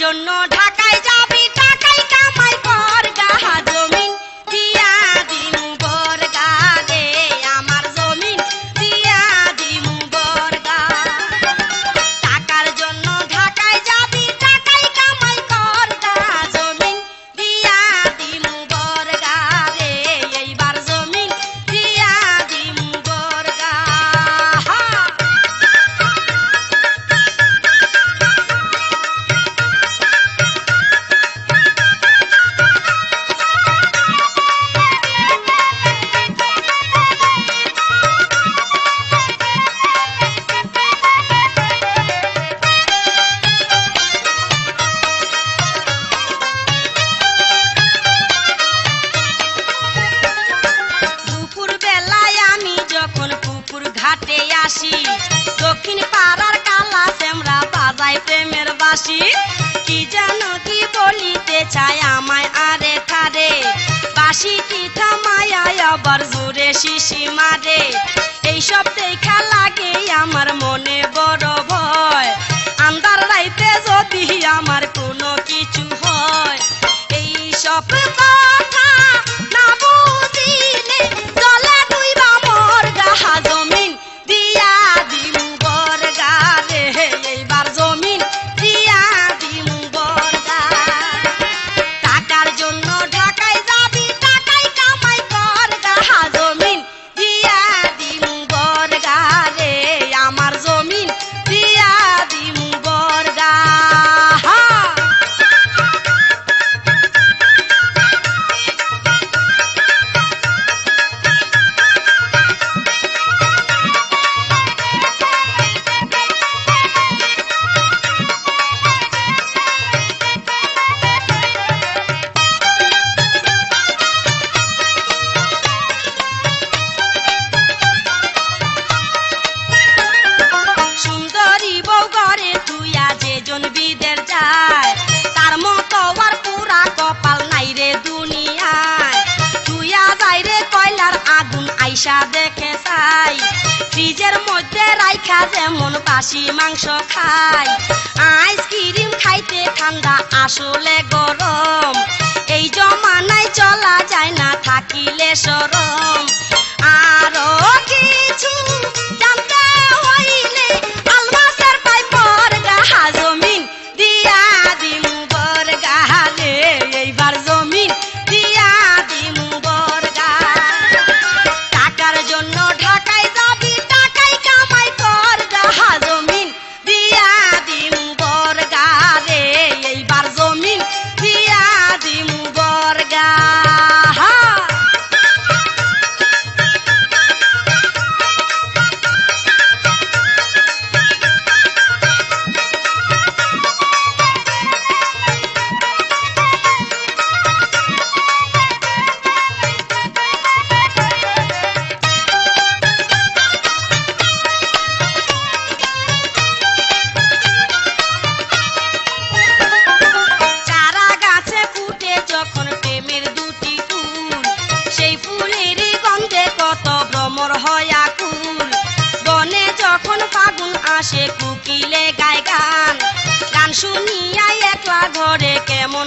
জন্য ঢাকায় যাবি ঢাকায় কামাই কর গাহা জমি ভালোবাসি। কি জানো কি বলিতে চাই আমায় আরে কারে? বাসি কি থামায় আবার জুড়ে শিশি মারে? এইসব দেখা লাগে আমার মনে বড় ভয়। দেখা যেমন পাশি মাংস খাই আইসক্রিম খাইতে ঠান্ডা আসলে গরম। এই জমানায় চলা যায় না, থাকিলে সরম। সে কুকিলে গায় গান। গান শুনিয়া একলা ঘরে কেমন